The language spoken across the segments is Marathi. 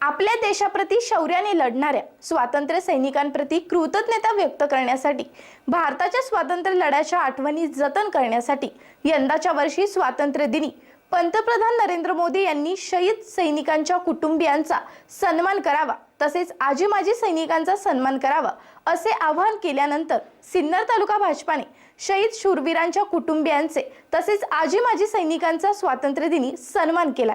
आपल्या देशाप्रती शौर्याने लढणाऱ्या स्वातंत्र्य सैनिकांप्रती कृतज्ञता व्यक्त करण्यासाठी भारताच्या स्वातंत्र्य लढ्याच्या आठवणी जतन करण्यासाठी यंदाच्या वर्षी स्वातंत्र्य दिनी पंतप्रधान नरेंद्र मोदी यांनी शहीद सैनिकांच्या कुटुंबियांचा सन्मान करावा तसेच आजी माजी सैनिकांचा सन्मान करावा असे आवाहन केल्यानंतर सिन्नर तालुका भाजपाने शहीद शूरवीरांच्या कुटुंबियांचे तसेच आजी माजी सैनिकांचा स्वातंत्र्य दिनी सन्मान केला.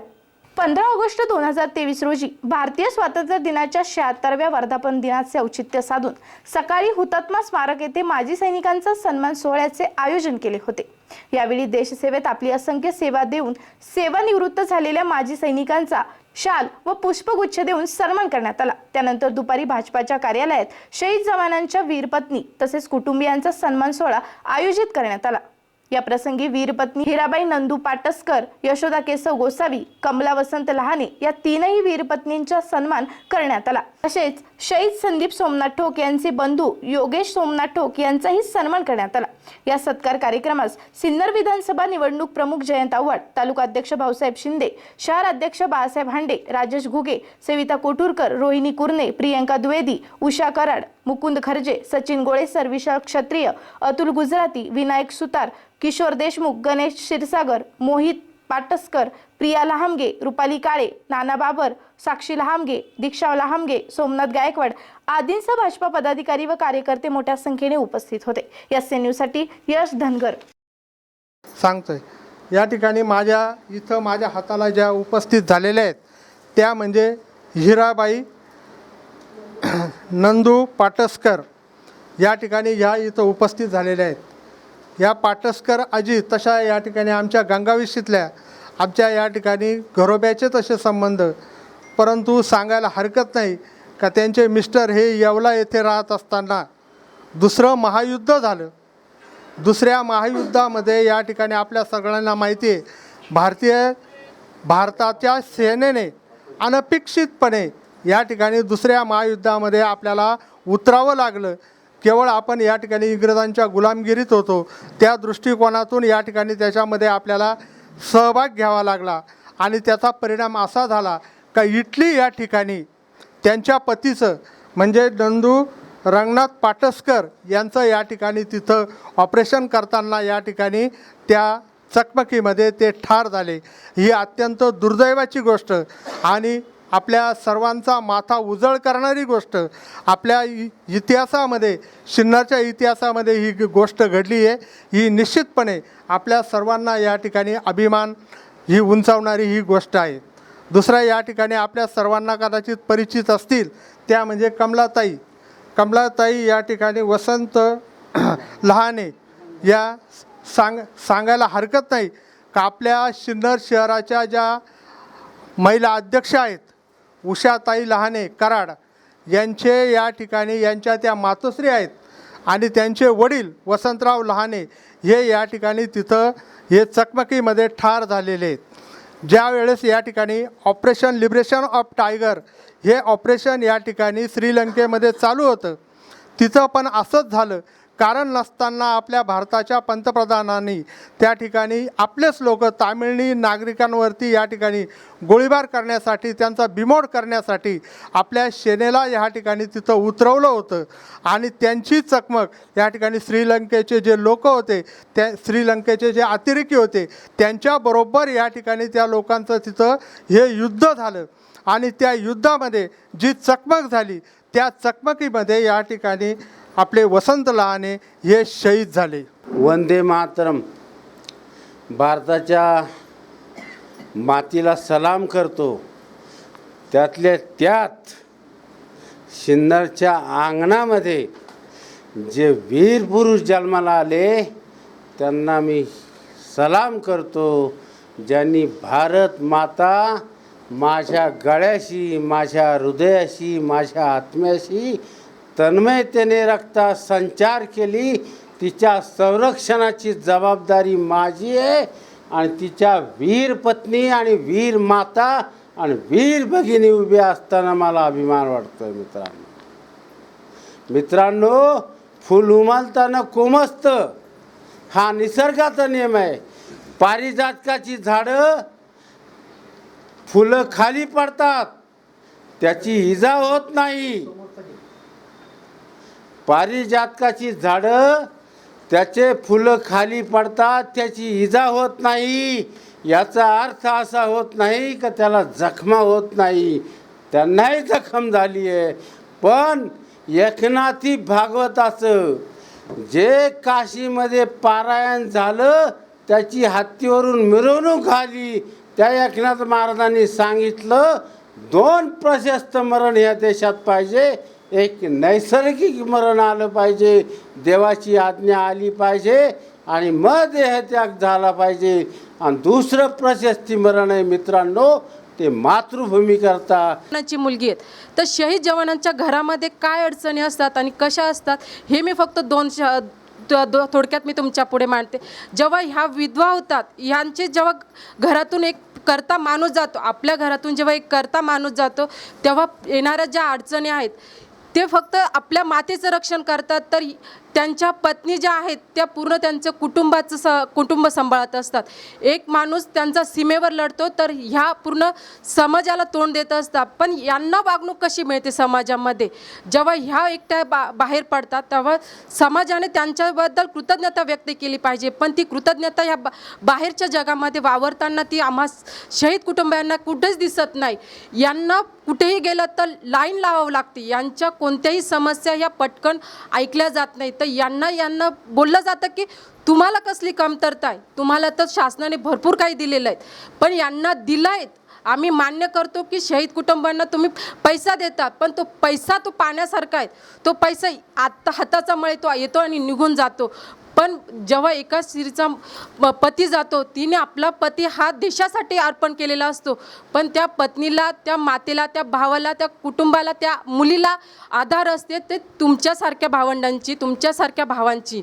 पंधरा ऑगस्ट दोन हजार तेवीस रोजी भारतीय स्वातंत्र्य दिनाच्या शहात्तरव्या वर्धापन दिनाचे औचित्य साधून सकाळी हुतात्मा स्मारक येथे माजी सैनिकांचा सन्मान सोहळ्याचे आयोजन केले होते. यावेळी देशसेवेत आपली असंख्य सेवा देऊन सेवानिवृत्त झालेल्या माजी सैनिकांचा शाल व पुष्पगुच्छ देऊन सन्मान करण्यात आला. त्यानंतर दुपारी भाजपाच्या कार्यालयात शहीद जवानांच्या वीरपत्नी तसेच कुटुंबियांचा सन्मान सोहळा आयोजित करण्यात आला. या प्रसंगी वीरपत्नी हिराबाई नंदू पाटसकर यशोदा केशव गोसावी कमला वसंत लहाने या तीनही वीरपत्नींचा सन्मान करण्यात आला. तसेच शहीद संदीप सोमनाथ ठोक यांचे बंधू योगेश सोमनाथ ठोक यांचाही सन्मान करण्यात आला. या सत्कार कार्यक्रमास सिन्नर विधानसभा निवडणूक प्रमुख जयंत आव्हाड तालुका अध्यक्ष भाऊसाहेब शिंदे शहर अध्यक्ष बाळासाहेब हांडे राजेश घुगे सविता कोटूरकर रोहिणी कुर्णे प्रियंका द्विवेदी उषा कराड मुकुंद खर्जे सचिन गोळेसर विशाल क्षत्रिय अतुल गुजराती विनायक सुतार किशोर देशमुख गणेश क्षीरसागर मोहित पाटसकर प्रिया लहामगे रुपाली काळे नाना बाबर साक्षी लहामगे दीक्षा लहामगे सोमनाथ गायकवाड आदींसह भाजपा पदाधिकारी व कार्यकर्ते मोठ्या संख्येने उपस्थित होते. एस एन न्यूजसाठी यश धनगर. सांगतोय. या ठिकाणी माझ्या इथं माझ्या हाताला ज्या उपस्थित झालेल्या आहेत त्या म्हणजे हिराबाई नंदू पाटसकर या ठिकाणी ह्या इथं उपस्थित झालेल्या आहेत. या पाटसकर आजी तशा या ठिकाणी आमच्या गंगाविशीतल्या आमच्या या ठिकाणी घरोब्याचे तसे संबंध परंतु सांगायला हरकत नाही का त्यांचे मिस्टर हे येवला येथे राहत असताना दुसरं महायुद्ध झालं. दुसऱ्या महायुद्धामध्ये या ठिकाणी आपल्या सगळ्यांना माहिती आहे भारतीय भारताच्या सेनेने अनपेक्षितपणे या ठिकाणी दुसऱ्या महायुद्धामध्ये आपल्याला उतरावं लागलं. केवळ आपण या ठिकाणी इंग्रजांच्या गुलामगिरीत होतो. त्या दृष्टिकोनातून या ठिकाणी त्याच्यामध्ये आपल्याला सहभाग घ्यावा लागला आणि त्याचा परिणाम असा झाला का इटली या ठिकाणी त्यांच्या पतीचं म्हणजे नंदू रंगनाथ पाटसकर यांचं या ठिकाणी तिथं ऑपरेशन करताना या ठिकाणी त्या चकमकीमध्ये ते ठार झाले. ही अत्यंत दुर्दैवाची गोष्ट आणि आपल्या सर्वांचा माथा उजळ करणारी गोष्ट. आपल्या इ इतिहासामध्ये सिन्नरच्या इतिहासामध्ये ही गोष्ट घडली आहे. ही निश्चितपणे आपल्या सर्वांना या ठिकाणी अभिमान ही उंचावणारी ही गोष्ट आहे. दुसरा या ठिकाणी आपल्या सर्वांना कदाचित परिचित असतील त्या म्हणजे कमलाताई. कमलाताई या ठिकाणी वसंत लहाने या सांग सांगायला हरकत नाही. का आपल्या सिन्नर शहराच्या ज्या महिला अध्यक्ष आहेत उषाताई लहाने कराड यांचे या ठिकाणी यांच्या त्या मातोश्री आहेत आणि त्यांचे वडील वसंतराव लहाने हे या ठिकाणी तिथं हे चकमकीमध्ये ठार झालेले आहेत. ज्यावेळेस या ठिकाणी ऑपरेशन लिबरेशन ऑफ टायगर हे ऑपरेशन या ठिकाणी श्रीलंकेमध्ये चालू होतं तिचं पण असंच झालं. कारण नसताना आपल्या भारताच्या पंतप्रधानांनी त्या ठिकाणी आपलेच लोक तामिळनी नागरिकांवरती या ठिकाणी गोळीबार करण्यासाठी त्यांचा बिमोड करण्यासाठी आपल्या सेनेला या ठिकाणी तिथं उतरवलं होतं. आणि त्यांची चकमक या ठिकाणी श्रीलंकेचे जे लोक होते त्या श्रीलंकेचे जे अतिरेकी होते त्यांच्याबरोबर या ठिकाणी त्या लोकांचं तिथं हे युद्ध झालं. आणि त्या युद्धामध्ये जी चकमक झाली त्या चकमकीमध्ये या ठिकाणी आपले वसंत लहाने हे शहीद झाले. वंदे मातरम. भारताच्या मातीला सलाम करतो. त्यातल्या त्यात सिन्नरच्या अंगणामध्ये जे वीर पुरुष जन्माला आले त्यांना मी सलाम करतो. ज्यांनी भारत माता माझ्या गळ्याशी माझ्या हृदयाशी माझ्या आत्म्याशी तन्मयतेने रक्तात संचार केली तिच्या संरक्षणाची जबाबदारी माझी आहे आणि तिच्या वीर पत्नी आणि वीर माता आणि वीर भगिनी उभी असताना मला अभिमान वाटतोय मित्रांनो. मित्रांनो फुल उमलताना कोमसतं हा निसर्गाचा नियम आहे. पारिजातकाची झाडं फुलं खाली पडतात त्याची इजा होत नाही. पारिजातकाची झाडं त्याचे फुलं खाली पडतात त्याची इजा होत नाही. याचा अर्थ असा होत नाही का त्याला जखमा होत नाही. त्यांनाही जखम झाली आहे. पण एकनाथी भागवताचं जे काशीमध्ये पारायण झालं त्याची हत्तीवरून मिरवणूक आली. त्या एकनाथ महाराजांनी सांगितलं दोन प्रशस्त मरण या देशात पाहिजे. एक नैसर्गिक मरण आलं पाहिजे देवाची आज्ञा आली पाहिजे आणि मग देहत्याग झाला पाहिजे. आणि दुसरं प्रशस्ती मरण आहे मित्रांनो ते मातृभूमी करता. जवानांची मुलगी आहेत. तर शहीद जवानांच्या घरामध्ये काय अडचणी असतात आणि कशा असतात हे मी फक्त दोन श दो- थोडक्यात मी तुमच्यापुढे मांडते. जेव्हा ह्या विधवा होतात ह्यांचे जेव्हा घरातून एक करता माणूस जातो आपल्या घरातून जेव्हा एक करता माणूस जातो तेव्हा येणाऱ्या ज्या अडचणी आहेत ते फक्त आपल्या मातेचं रक्षण करतात तर त्यांच्या पत्नी ज्या आहेत त्या पूर्ण त्यांचं कुटुंबाचं स कुटुंब सांभाळत असतात. एक माणूस त्यांचा सीमेवर लढतो तर ह्या पूर्ण समाजाला तोंड देत असतात. पण यांना वागणूक कशी मिळते समाजामध्ये? जेव्हा ह्या एकट्या बा बाहेर पडतात तेव्हा समाजाने त्यांच्याबद्दल कृतज्ञता व्यक्त केली पाहिजे. पण ती कृतज्ञता ह्या बा बाहेरच्या जगामध्ये वावरताना ती आम्हा शहीद कुटुंबियांना कुठेच दिसत नाही. यांना कुठेही गेलं तर लाईन लावावं लागते. यांच्या कोणत्याही समस्या ह्या पटकन ऐकल्या जात नाही. तर यांना यांना बोललं जातं की तुम्हाला कसली कमतरता आहे? तुम्हाला तर शासनाने भरपूर काही दिलेलं आहे. पण यांना दिलं आहेत आम्ही मान्य करतो की शहीद कुटुंबांना तुम्ही पैसा देतात पण तो पैसा तो पाण्यासारखा आहे. तो पैसा आत्ता हाताचा मळे तो येतो आणि निघून जातो. पण जेव्हा एका स्त्रीचा पती जातो तिने आपला पती हा देशासाठी अर्पण केलेला असतो. पण त्या पत्नीला त्या मातेला त्या भावाला त्या कुटुंबाला त्या मुलीला आधार असते ते तुमच्यासारख्या भावंडांची तुमच्यासारख्या भावांची.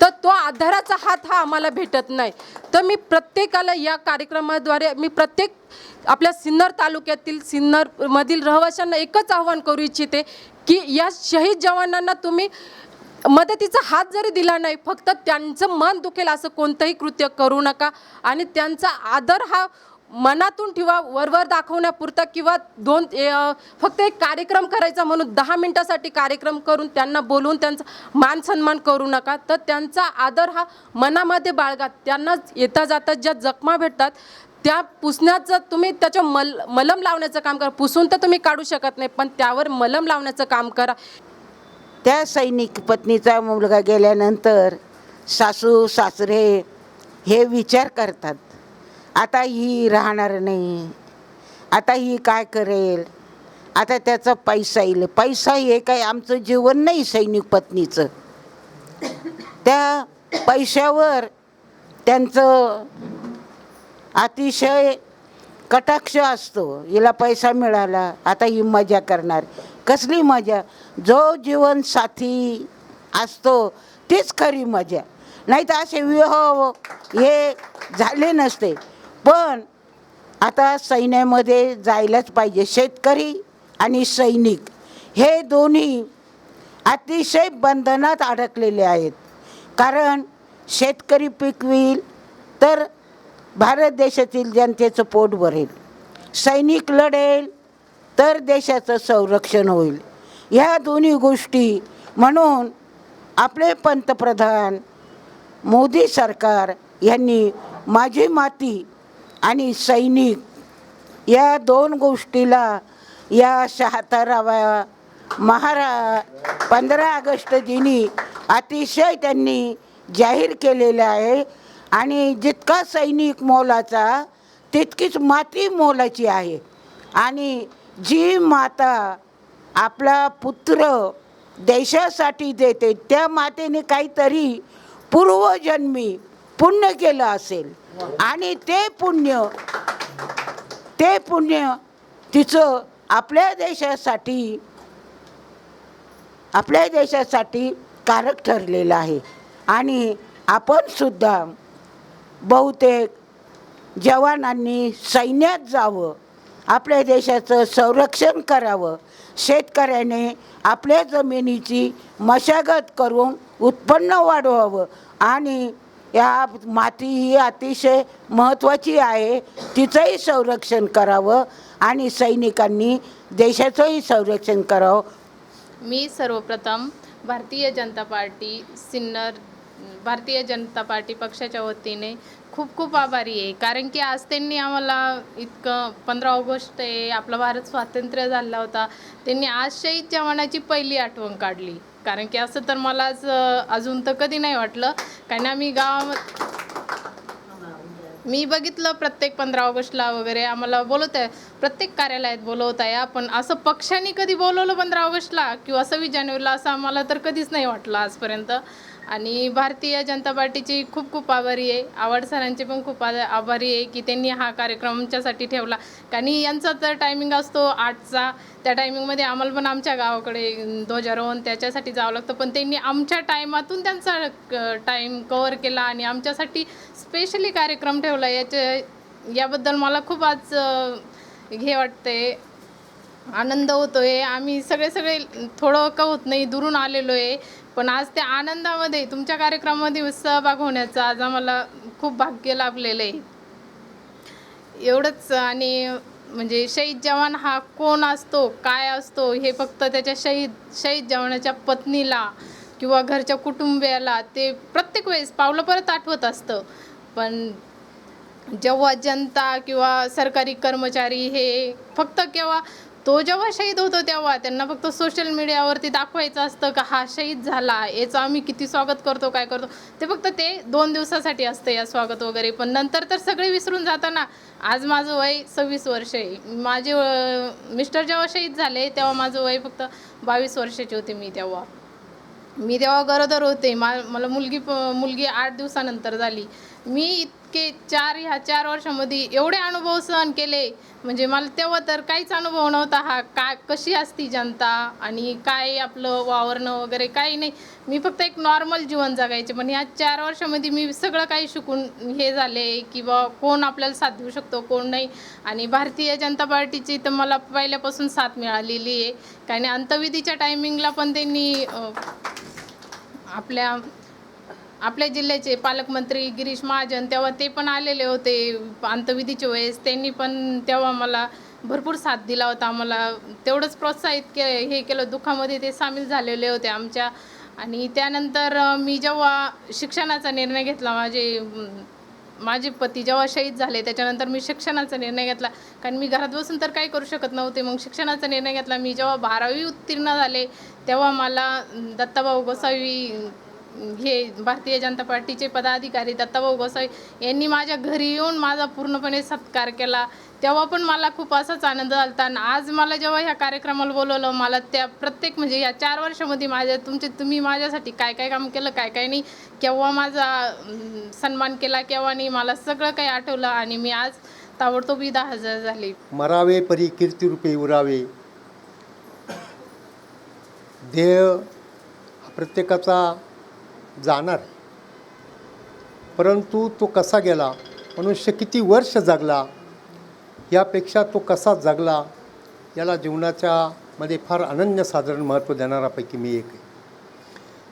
तर तो आधाराचा हात हा आम्हाला भेटत नाही. तर मी प्रत्येकाला या कार्यक्रमाद्वारे मी प्रत्येक आपल्या सिन्नर तालुक्यातील सिन्नरमधील रहिवाशांना एकच आव्हान करू इच्छिते की या शहीद जवानांना तुम्ही मदतीचा हात जरी दिला नाही फक्त त्यांचं मन दुखेल असं कोणतंही कृत्य करू नका. आणि त्यांचा आदर हा मनातून ठेवा वरवर दाखवण्यापुरता किंवा दोन ए, फक्त एक कार्यक्रम करायचा म्हणून दहा मिनटासाठी कार्यक्रम करून त्यांना बोलवून त्यांचा मान सन्मान करू नका. तर त्यांचा आदर हा मनामध्ये बाळगा. त्यांना येता जाता ज्या जखमा भेटतात त्या पुसण्याचं तुम्ही त्याच्या मल मलम लावण्याचं काम करा. पुसून तर तुम्ही काढू शकत नाही पण त्यावर मलम लावण्याचं काम करा. त्या सैनिक पत्नीचा मुलगा गेल्यानंतर सासू सासरे हे विचार करतात. आता ही राहणार नाही. आता ही काय करेल? आता त्याचा पैसा येईल. पैसा हे काय आमचं जीवन नाही सैनिक पत्नीचं. त्या पैशावर त्यांचं अतिशय कटाक्ष असतो. हिला पैसा मिळाला आता ही मजा करणार. कसली मजा? जो जीवनसाथी असतो तीच खरी मजा. नाही तर असे विवाह हे झाले नसते. पण आता सैन्यामध्ये जायलाच पाहिजे शेतकरी आणि सैनिक. हे दोन्ही अतिशय बंधनात अडकलेले आहेत. कारण शेतकरी पिकविल तर भारत देशातील जनतेचं पोट भरेल. सैनिक लढेल तर देशाचं संरक्षण होईल. ह्या दोन्ही गोष्टी म्हणून आपले पंतप्रधान मोदी सरकार यांनी माझी माती आणि सैनिक या दोन गोष्टीला या शहात्तराव्या महारा पंधरा ऑगस्ट दिनी अतिशय त्यांनी जाहीर केलेलं आहे. आणि जितका सैनिक मोलाचा तितकीच माती मोलाची आहे. आणि जी माता आपला पुत्र देशासाठी देते त्या मातेने काहीतरी पूर्वजन्मी पुण्य केलं असेल. आणि ते पुण्य ते पुण्य तिचं आपल्या देशासाठी आपल्या देशासाठी कारक ठरलेलं आहे. आणि आपण सुद्धा बहुतेक जवानांनी सैन्यात जावं आपल्या देशाचं संरक्षण करावं शेतकऱ्याने आपल्या जमिनीची मशागत करून उत्पन्न वाढवावं आणि या माती ही अतिशय महत्त्वाची आहे तिचंही संरक्षण करावं आणि सैनिकांनी देशाचंही संरक्षण करावं. मी सर्वप्रथम भारतीय जनता पार्टी सिन्नर भारतीय जनता पार्टी पक्षाच्या वतीने खूप खूप आभारी आहे. कारण की आज त्यांनी आम्हाला इतकं पंधरा ऑगस्ट आहे आपला भारत स्वातंत्र्य झाला होता. त्यांनी आज शहीद जवानाची पहिली आठवण काढली. कारण की असं तर मला आज अजून तर कधी नाही वाटलं. कारण आम्ही गावामध्ये मी बघितलं प्रत्येक पंधरा ऑगस्टला वगैरे आम्हाला बोलवत आहे प्रत्येक कार्यालयात बोलवत आहे पण असं पक्षाने कधी बोलवलं पंधरा ऑगस्टला किंवा सव्वीस जानेवारीला असं आम्हाला तर कधीच नाही वाटलं आजपर्यंत. आणि भारतीय जनता पार्टीची खूप खूप आभारी आहे. आवड सरांचे पण खूप आभारी आहे की त्यांनी हा कार्यक्रमच्यासाठी ठेवला. कारण यांचा तर टायमिंग असतो आठचा. त्या टायमिंगमध्ये आम्हाला पण आमच्या गावाकडे ध्वजारोहण त्याच्यासाठी जावं लागतं. पण त्यांनी आमच्या टायमातून त्यांचा टाईम कवर केला आणि आमच्यासाठी स्पेशली कार्यक्रम ठेवला. याच्या याबद्दल मला खूप आज हे वाटते आनंद होतोय. आम्ही सगळे सगळे थोडं का होत नाही दुरून आलेलो आहे. पण आज त्या आनंदामध्ये तुमच्या कार्यक्रमामध्ये सहभाग होण्याचा आज आम्हाला खूप भाग्य लाभलेलं आहे. एवढंच आणि म्हणजे शहीद जवान हा कोण असतो काय असतो हे फक्त त्याच्या शहीद शहीद जवानाच्या पत्नीला किंवा घरच्या कुटुंबियाला ते प्रत्येक वेळेस पावलं परत आठवत असतं. पण जेव्हा जनता किंवा सरकारी कर्मचारी हे फक्त केव्हा तो जेव्हा शहीद होतो तेव्हा त्यांना फक्त सोशल मीडियावरती दाखवायचं असतं का हा शहीद झाला याचं आम्ही किती स्वागत करतो काय करतो? ते फक्त ते दोन दिवसासाठी असतं या स्वागत वगैरे. पण नंतर तर सगळे विसरून जाताना आज माझं वय सव्वीस वर्ष आहे. माझे मिस्टर जेव्हा शहीद झाले तेव्हा माझं वय फक्त बावीस वर्षाची होते मी तेव्हा. मी तेव्हा गरोदर होते. मा मला मुलगी प मुलगी आठ दिवसानंतर झाली. मी इतके चार ह्या चार वर्षामध्ये एवढे अनुभव सहन केले. म्हणजे मला तेव्हा तर काहीच अनुभव नव्हता हा. काय कशी असती जनता आणि काय आपलं वावरणं वगैरे काही नाही. मी फक्त एक नॉर्मल जीवन जगायचे. पण ह्या चार वर्षामध्ये मी सगळं काही शिकून हे झाले की बा कोण आपल्याला साथ देऊ शकतो कोण नाही. आणि भारतीय जनता पार्टीची तर मला पहिल्यापासून साथ मिळालेली आहे. कारण अंतविधीच्या टायमिंगला पण त्यांनी आपल्या आपल्या जिल्ह्याचे पालकमंत्री गिरीश महाजन तेव्हा ते पण आलेले होते अंतविधीच्या वेळेस. त्यांनी पण तेव्हा मला भरपूर साथ दिला होता. आम्हाला तेवढंच प्रोत्साहित के हे केलं. दुःखामध्ये ते सामील झालेले होते आमच्या. आणि त्यानंतर मी जेव्हा शिक्षणाचा निर्णय घेतला माझे माझे पती जेव्हा शहीद झाले त्याच्यानंतर मी शिक्षणाचा निर्णय घेतला. कारण मी घरात बसून तर काही करू शकत नव्हते. मग शिक्षणाचा निर्णय घेतला. मी जेव्हा बारावी उत्तीर्ण झाले तेव्हा मला अं, दत्ताभाऊ गोसावी हे भारतीय जनता पार्टीचे पदाधिकारी दत्ताभाऊ गोसावी यांनी माझ्या घरी येऊन माझा पूर्णपणे सत्कार केला. तेव्हा पण मला खूप असाच आनंद झाला आणि आज मला जेव्हा ह्या कार्यक्रमाला बोलवलं मला त्या प्रत्येक म्हणजे या चार वर्षामध्ये माझ्या तुमचे तुम्ही माझ्यासाठी काय काय काम केलं काय काय नाही केव्हा माझा सन्मान केला केव्हा नाही मला सगळं काही आठवलं आणि मी आज ताबडतोब दहा हजार झाली. मरावे परी कीर्ती रूपे उरावे. ध्येय प्रत्येकाचा जाणार. परंतु तो कसा गेला? मनुष्य किती वर्ष जगला? यापेक्षा तो कसा जगला? याला जीवनाच्या मध्ये फार अनन्यसाधारण महत्त्व देणारापैकी मी एक आहे.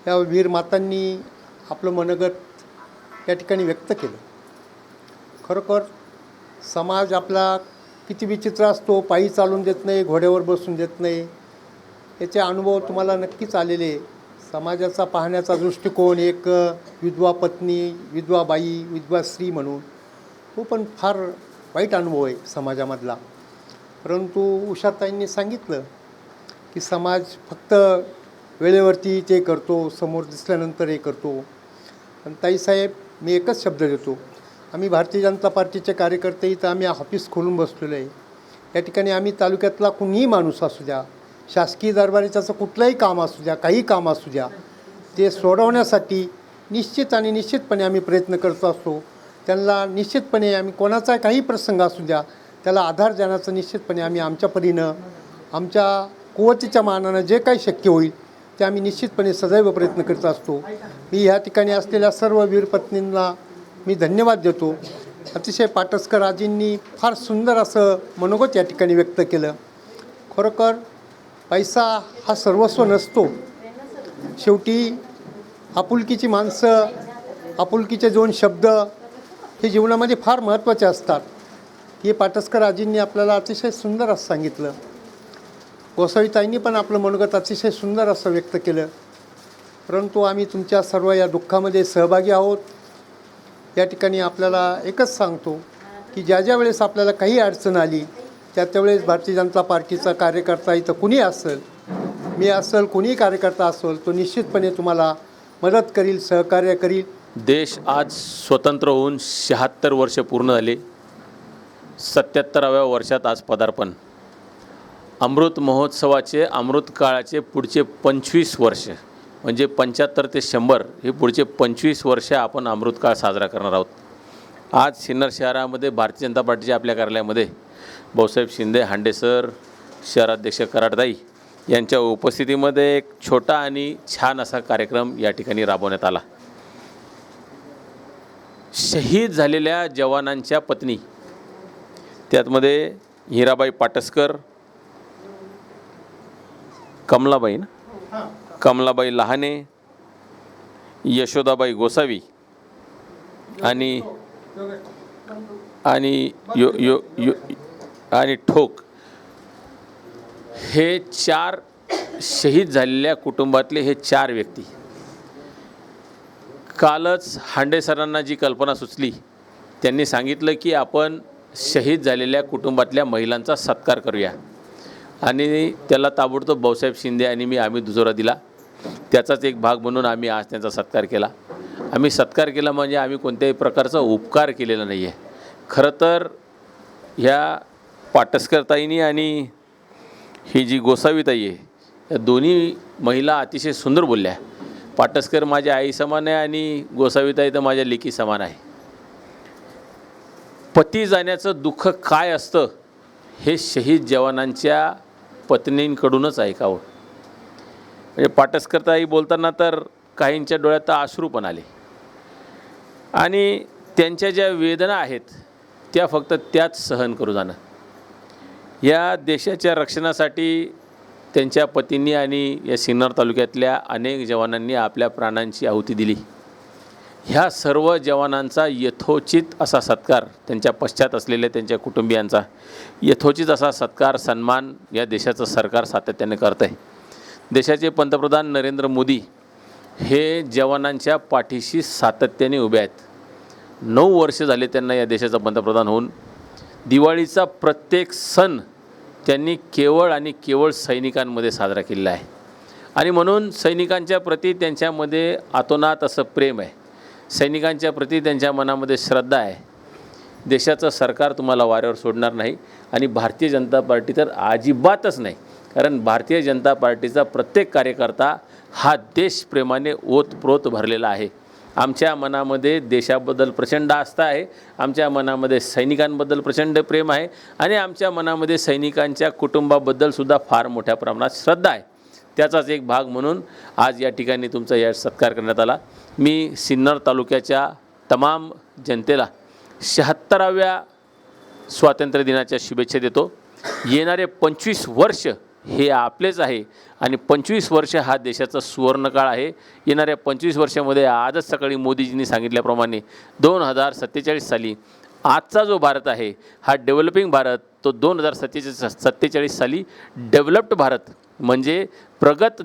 या वीर मातांनी आपलं मनगत या ठिकाणी व्यक्त केलं. खरोखर समाज आपला किती विचित्र असतो पायी चालून देत नाही घोड्यावर बसून देत नाही. याचे अनुभव तुम्हाला नक्कीच आलेले आहे. समाजाचा पाहण्याचा दृष्टिकोन एक विधवा पत्नी विधवा बाई विधवा स्त्री म्हणून तो पण फार वाईट अनुभव आहे समाजामधला. परंतु उषाताईंनी सांगितलं की समाज फक्त वेळेवरती ते करतो समोर दिसल्यानंतर हे करतो. पण ताईसाहेब मी एकच शब्द देतो. आम्ही भारतीय जनता पार्टीचे कार्यकर्ते इथं आम्ही ऑफिस खोलून बसलेलो आहे. या ठिकाणी आम्ही तालुक्यातला कुणीही माणूस असू द्या शासकीय दरबारीचं असं कुठलंही काम असू द्या काही काम असू द्या ते सोडवण्यासाठी निश्चित आणि निश्चितपणे आम्ही प्रयत्न करत असतो. त्यांना निश्चितपणे आम्ही कोणाचा काही प्रसंग असू द्या त्याला आधार देण्याचं निश्चितपणे आम्ही आमच्या परीनं आमच्या कुवतीच्या मानानं जे काही शक्य होईल ते आम्ही निश्चितपणे सदैव प्रयत्न करत असतो. मी ह्या ठिकाणी असलेल्या सर्व वीर पत्नींना मी धन्यवाद देतो. अतिशय पाटसकर आजींनी फार सुंदर असं मनोगत या ठिकाणी व्यक्त केलं. खरोखर पैसा हा सर्वस्व नसतो. शेवटी आपुलकीची माणसं आपुलकीचे दोन शब्द हे जीवनामध्ये फार महत्त्वाचे असतात. हे पाटसकर आजींनी आपल्याला अतिशय सुंदर असं सांगितलं. गोसावीताईंनी पण आपलं मनोगत अतिशय सुंदर असं व्यक्त केलं. परंतु आम्ही तुमच्या सर्व या दुःखामध्ये सहभागी आहोत. या ठिकाणी आपल्याला एकच सांगतो की ज्या ज्या वेळेस आपल्याला काही अडचण आली त्या त्यावेळेस भारतीय जनता पार्टीचा कार्यकर्ता इथं कुणी असेल मी असेल कुणीही कार्यकर्ता असेल तो निश्चितपणे तुम्हाला मदत करील सहकार्य करील. देश आज स्वतंत्र होऊन शहात्तर वर्ष पूर्ण झाले. सत्याहत्तराव्या वर्षात आज पदार्पण. अमृत महोत्सवाचे अमृत काळाचे पुढचे पंचवीस वर्ष म्हणजे पंच्याहत्तर ते शंभर हे पुढचे पंचवीस वर्ष आपण अमृतकाळ साजरा करणार आहोत. आज सिन्नर शहरामध्ये भारतीय जनता पार्टीच्या आपल्या कार्यालयामध्ये भाऊसाहेब शिंदे हांडेसर शहराध्यक्ष कराडदाई यांच्या उपस्थितीमध्ये एक छोटा आणि छान असा कार्यक्रम या ठिकाणी राबवण्यात आला. शहीद झालेल्या जवानांच्या पत्नी त्यातमध्ये हिराबाई पाटसकर कमलाबाई ना? कमलाबाई लहाने यशोदाबाई गोसावी आणि आणि यो यो यो आणि ठोक हे चार शहीद झालेल्या कुटुंबातले हे चार व्यक्ती. कालच हांडे सरांना जी कल्पना सुचली त्यांनी सांगितलं की आपण शहीद झालेल्या कुटुंबातल्या महिलांचा सत्कार करूया. आणि त्याला ताबडतोब भाऊसाहेब शिंदे आणि मी आम्ही दुजोरा दिला. त्याचाच एक भाग म्हणून आम्ही आज त्यांचा सत्कार केला. आम्ही सत्कार केला म्हणजे आम्ही कोणत्याही प्रकारचा उपकार केलेला नाही आहे खरं तर ह्या पाटसकरताईनी आणि ही जी गोसावीताई आहे या दोन्ही महिला अतिशय सुंदर बोलल्या पाटसकर माझ्या आई समान आहे आणि गोसावीताई तर माझ्या लेकी समान आहे. पती जाण्याचं दुःख काय असतं हे शहीद जवानांच्या पत्नींकडूनच ऐकावं. म्हणजे पाटसकरताई बोलताना तर काहींच्या डोळ्यात तर अश्रू पण आले. आणि त्यांच्या ज्या वेदना आहेत त्या फक्त त्याच सहन करू जाणं. या देशाच्या रक्षणासाठी त्यांच्या पतींनी आणि या सिन्नर तालुक्यातल्या अनेक जवानांनी आपल्या प्राणांची आहुती दिली. ह्या सर्व जवानांचा यथोचित असा सत्कार त्यांच्या पश्चात असलेल्या त्यांच्या कुटुंबियांचा यथोचित असा सत्कार सन्मान या देशाचं सरकार सातत्याने करत आहे देशाचे पंतप्रधान नरेंद्र मोदी हे जवानांच्या पाठीशी सातत्याने उभे आहेत. नऊ वर्ष झाले त्यांना या देशाचा पंतप्रधान होऊन दिवाळीचा प्रत्येक सण त्यांनी केवळ आणि केवळ सैनिकांमध्ये साजरा केलेला आहे. आणि म्हणून सैनिकांच्या प्रती त्यांच्यामध्ये आतोनात असं प्रेम आहे. सैनिकांच्या प्रती त्यांच्या मनामध्ये श्रद्धा आहे. देशाचं सरकार तुम्हाला वाऱ्यावर सोडणार नाही आणि भारतीय जनता पार्टी तर अजिबातच नाही. कारण भारतीय जनता पार्टीचा प्रत्येक कार्यकर्ता हा देशप्रेमाने ओतप्रोत भरलेला आहे. आमच्या मनामध्ये देशाबद्दल प्रचंड आस्था आहे. आमच्या मनामध्ये सैनिकांबद्दल प्रचंड प्रेम आहे. आणि आमच्या मनामध्ये सैनिकांच्या कुटुंबाबद्दलसुद्धा फार मोठ्या प्रमाणात श्रद्धा आहे. त्याचाच एक भाग म्हणून आज या ठिकाणी तुमचा या सत्कार करण्यात आला. मी सिन्नर तालुक्याच्या तमाम जनतेला शहात्तराव्या स्वातंत्र्य दिनाच्या शुभेच्छा देतो. येणारे पंचवीस वर्ष हे आपलेच आहे. आणि पंचवीस वर्ष हा देशाचा सुवर्णकाळ आहे. येणाऱ्या पंचवीस वर्षामध्ये आजच सकाळी मोदीजींनी सांगितल्याप्रमाणे दोन हजार सत्तेचाळीस साली आजचा जो भारत आहे हा डेव्हलपिंग भारत तो दोन हजार सत्तेचाळीस सत्तेचाळीस साली डेव्हलप्ड भारत म्हणजे प्रगत